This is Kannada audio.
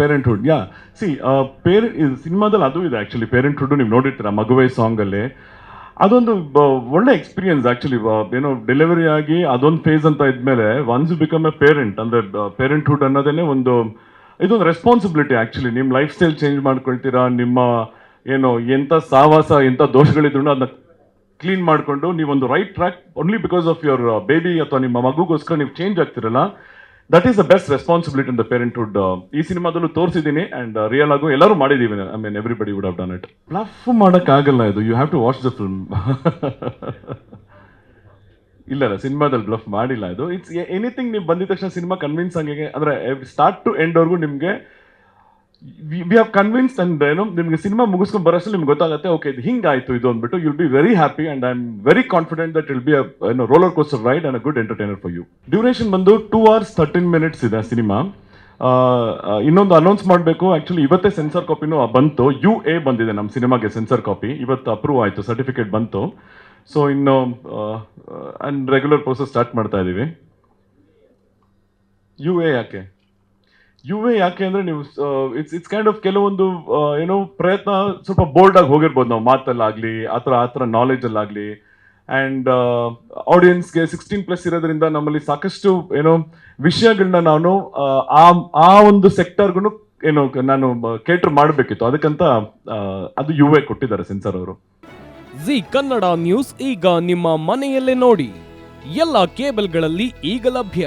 ಪೇರೆಂಟ್ಹುಡ್ ಯಾ ಸಿ ಪೇರ್ ಸಿನಿಮಾದಲ್ಲಿ ಅದು ಇದೆ ಆ್ಯಕ್ಚುಲಿ ಪೇರೆಂಟ್ಹುಡ್ ನೀವು ನೋಡಿರ್ತೀರ, ಮಗುವೆ ಸಾಂಗಲ್ಲಿ ಅದೊಂದು ಒಳ್ಳೆ ಎಕ್ಸ್ಪೀರಿಯನ್ಸ್ ಆ್ಯಕ್ಚುಲಿ ಏನೋ ಡೆಲಿವರಿ ಆಗಿ ಅದೊಂದು ಫೇಸ್ ಅಂತ ಇದ್ಮೇಲೆ ಒನ್ಸ್ ಬಿಕಮ್ ಎ ಪೇರೆಂಟ್ ಅಂದರೆ ಪೇರೆಂಟ್ಹುಡ್ ಅನ್ನೋದೇ ಒಂದು, ಇದೊಂದು ರೆಸ್ಪಾನ್ಸಿಬಿಲಿಟಿ ಆ್ಯಕ್ಚುಲಿ ನಿಮ್ಮ ಲೈಫ್ ಸ್ಟೈಲ್ ಚೇಂಜ್ ಮಾಡ್ಕೊಳ್ತೀರಾ, ನಿಮ್ಮ, ಏನೋ ಎಂಥ ಸಾವಾಸ ಎಂಥ ದೋಷಗಳಿದ್ರು ಅದನ್ನ ಕ್ಲೀನ್ ಮಾಡಿಕೊಂಡು ನೀವೊಂದು right track only because of your baby ಅಥವಾ ನಿಮ್ಮ ಮಗುಗೋಸ್ಕರ ನೀವು change ಆಗ್ತಿರಲ್ಲ that is the best responsibility in the parenthood ಈ ಸಿನಿಮಾದಲ್ಲೂ ತೋರಿಸಿದ್ದೀನಿ ಅಂಡ್ ರಿಯಲ್ ಆಗು ಎಲ್ಲರೂ ಮಾಡಿದ್ದೀವಿ. I mean everybody would have done it bluff ಮಾಡೋಕ್ಕಾಗಲ್ಲ ಇದು. You have to watch the film ಇಲ್ಲ ಇಲ್ಲ ಸಿನಿಮಾದಲ್ಲಿ ಬ್ಲಫ್ ಮಾಡಿಲ್ಲ ಇದು. ಇಟ್ಸ್ ಎನಿಥಿಂಗ್ ನೀವು ಬಂದಿದ ತಕ್ಷಣ ಸಿನಿಮಾ ಕನ್ವಿನ್ಸ್ ಹಂಗೆ ಅಂದರೆ ಸ್ಟಾರ್ಟ್ ಟು ಎಂಡ್ವರೆಗೂ ನಿಮಗೆ ವಿ ಹ್ಯಾವ್ ಕನ್ವಿನ್ಸ್ ಅಂಡ್ ಏನು ನಿಮಗೆ ಸಿನಿಮಾ ಮುಗಿಸ್ಕೊಂಡು ಬರೋಷ್ಟು ನಿಮ್ಗೆ ಗೊತ್ತಾಗುತ್ತೆ ಓಕೆ ಇದು ಹಿಂಗಾಯ್ತು ಇದು ಅಂದ್ಬಿಟ್ಟು you'll be very happy and I am very confident that will be ಏನು roller coaster ride and a good entertainer for you duration ಬಂದು ಟೂ ಅವರ್ಸ್ ತರ್ಟೀನ್ ಮಿನಿಟ್ಸ್ ಇದೆ ಸಿನಿಮಾ ಇನ್ನೊಂದು ಅನೌನ್ಸ್ ಮಾಡಬೇಕು. ಆ್ಯಕ್ಚುಲಿ ಇವತ್ತೇ ಸೆನ್ಸರ್ ಕಾಪಿನೂ ಬಂತು. ಯು ಎ ಬಂದಿದೆ ನಮ್ಮ ಸಿನಿಮಾಗೆ ಸೆನ್ಸರ್ ಕಾಪಿ ಇವತ್ತು ಅಪ್ರೂವ್ ಆಯಿತು ಸರ್ಟಿಫಿಕೇಟ್ ಬಂತು. ಸೊ ಇನ್ನು ಆ್ಯಂಡ್ ರೆಗ್ಯುಲರ್ ಪ್ರೋಸೆಸ್ ಸ್ಟಾರ್ಟ್ ಮಾಡ್ತಾ ಇದ್ದೀವಿ ಯು ಎ ಯಾಕೆ? ಯು ವೇ ಯಾಕೆ ಅಂದ್ರೆ ನೀವು ಇಟ್ಸ್ ಇಟ್ಸ್ ಕೈಂಡ್ ಆಫ್ ಕೆಲವೊಂದು ಏನೋ ಪ್ರಯತ್ನ ಸ್ವಲ್ಪ ಬೋಲ್ಡ್ ಆಗಿ ಹೋಗಿರ್ಬೋದು ನಾವು ಮಾತಲ್ಲಾಗ್ಲಿ ಆ ಥರ ಆ ಥರ ನಾಲೆಜಲ್ಲಾಗಲಿ ಆ್ಯಂಡ್ ಆಡಿಯನ್ಸ್ಗೆ ಸಿಕ್ಸ್ಟೀನ್ ಪ್ಲಸ್ ಇರೋದ್ರಿಂದ ನಮ್ಮಲ್ಲಿ ಸಾಕಷ್ಟು ಏನೋ ವಿಷಯಗಳನ್ನ ನಾನು ಆ, ಆ ಒಂದು ಸೆಕ್ಟರ್ಗೂ ಏನೋ ನಾನು ಕೇಟರ್ ಮಾಡಬೇಕಿತ್ತು. ಅದಕ್ಕಂತ ಅದು ಯು ವೇ ಕೊಟ್ಟಿದ್ದಾರೆ ಸೆನ್ಸರ್ ಅವರು. ಜಿ ಕನ್ನಡ ನ್ಯೂಸ್ ಈಗ ನಿಮ್ಮ ಮನೆಯಲ್ಲೇ ನೋಡಿ. ಎಲ್ಲ ಕೇಬಲ್ಗಳಲ್ಲಿ ಈಗ ಲಭ್ಯ.